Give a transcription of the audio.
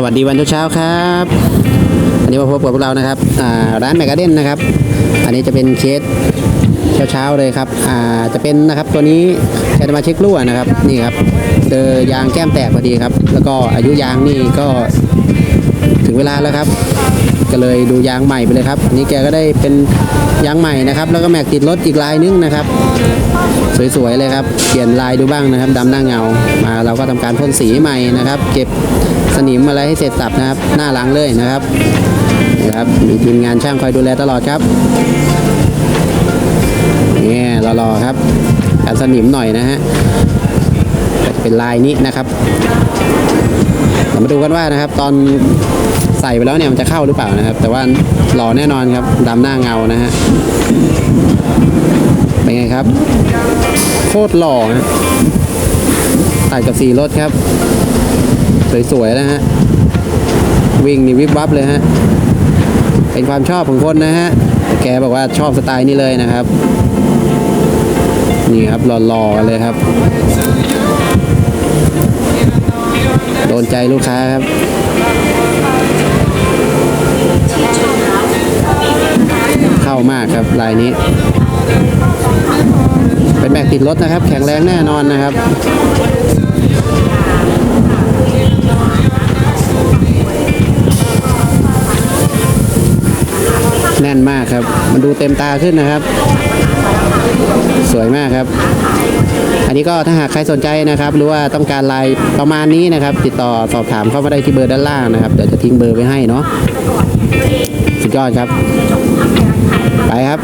สวัสดีวันเช้าครับอันนี้มาพบกับพวกเรานะครับร้านแมกกาเดนนะครับ อันนี้จะเป็นเคสเช้าๆเลยครับจะเป็นนะครับตัวนี้ใช้มาเช็ครั่วนะครับนี่ครับเจอยางแก้มแตกพอดีครับ แล้วก็อายุยางนี่ก็ ถึงเวลาแล้วครับ ก็เลยดูยางใหม่ไปเลยครับนนี้แกก็ได้เป็นยางใหม่นะครับ แล้วก็แม็กติดรถอีกลายนึงนะครับ สวยๆเลยครับ เปลี่ยนลายดูบ้างนะครับดำหน้าเงา มาเราก็ทำการพ่นสีใหม่นะครับ เก็บสนิมอะไรให้เสร็จสับนะครับ หน้าหลังเลยนะครับนี่ครับมีทีมงานช่างคอยดูแลตลอดครับนี่รอๆครับการสนิมหน่อยนะฮะเป็นลายนี้นะครับมาดูกันว่านะครับตอน ใส่ไปแล้วเนี่ยมันจะเข้าหรือเปล่านะครับ แต่ว่าหล่อแน่นอนครับดำหน้าเงานะฮะเป็นไงครับ โคตรหล่อฮะตัดกับสีรถครับ สวยๆนะฮะวิ่งนี่วิบวับเลยฮะเป็นความชอบของคนนะฮะแกบอกว่าชอบสไตล์นี้เลยนะครับ นี่ครับหล่อๆเลยครับ โดนใจลูกค้าครับ เข้ามากครับลายนี้ เป็นแม็กติดรถนะครับ แข็งแรงแน่นอนนะครับแน่นมากครับ มันดูเต็มตาขึ้นนะครับ สวยมากครับ อันนี้ก็ถ้าหากใครสนใจนะครับ หรือว่าต้องการลายประมาณนี้นะครับ ติดต่อสอบถามเข้ามาได้ที่เบอร์ด้านล่างนะครับ เดี๋ยวจะทิ้งเบอร์ไว้ให้เนาะ สุดยอดครับ ไปครับ